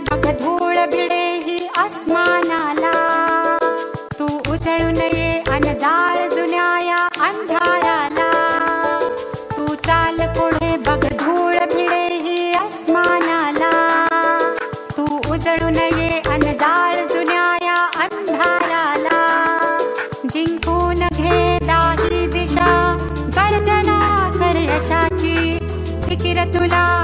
बगधूल भिडे ही आसमानाला. तू उचळू नये अनदाळ जुन्याया अंधाराला. तू चाल पुढे हि धूळ भिडे ही आसमानाला. तू उचळू नये अन्दा जुन्याया कर यशाची. फिकिर तुला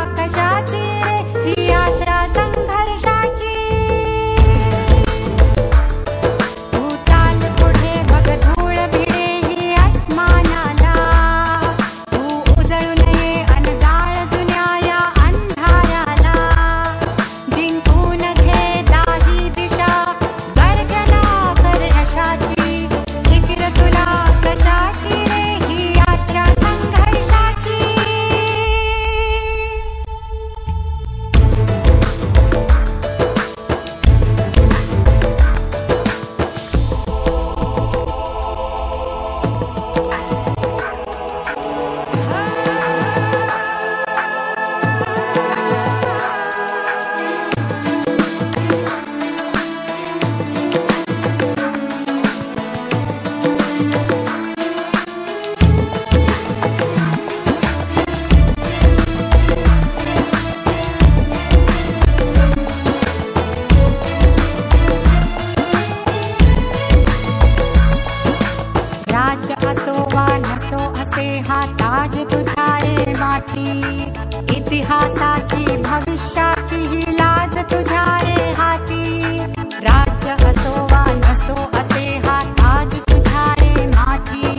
मराठी इतिहासाची भविष्याची ही लाज तुझ्या रे हाती. राज्य असो वा नसो असे हा ताज तुझ्या रे माती.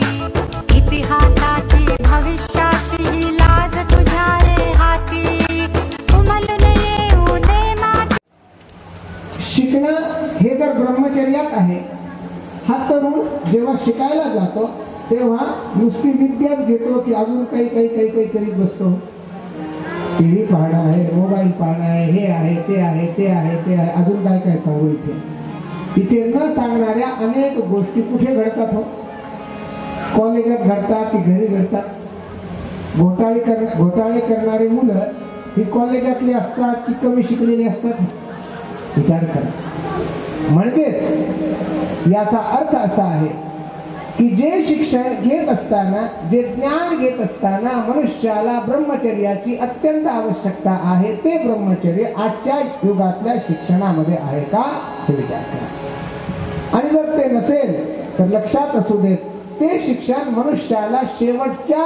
इतिहासाची भविष्याची ही लाज तुझ्या रे हाती. उमलून येऊ दे माती. शिकणं हे तर ब्रह्मचर्यात आहे. हा तरुण जेव्हा शिकायला जातो तेव्हा नुसती विद्याच घेतो की अजून काही काही काही काही करीत बसतो. टी व्ही पाहणं आहे मोबाईल पाहणं आहे हे आहे ते आहे ते आहे ते आहे. अजून काय काय सांगू इथे? इथे न सांगणाऱ्या अनेक गोष्टी कुठे घडतात हो? कॉलेजात घडतात की घरी घडतात? घोटाळे कर घोटाळे करणारे मुलं ही कॉलेजातली असतात की कमी शिकलेली असतात? विचार करा. म्हणजेच याचा अर्थ असा आहे की जे शिक्षण घेत असताना जे ज्ञान घेत असताना मनुष्याला ब्रह्मचर्याची अत्यंत आवश्यकता आहे ते ब्रह्मचर्य आजच्या युगातल्या शिक्षणामध्ये आहे का? हे विचार करा. आणि जर ते नसेल तर लक्षात असू देत ते शिक्षण मनुष्याला शेवटच्या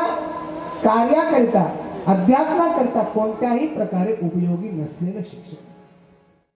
कार्याकरिता अध्यात्माकरिता कोणत्याही प्रकारे उपयोगी नसलेलं शिक्षण.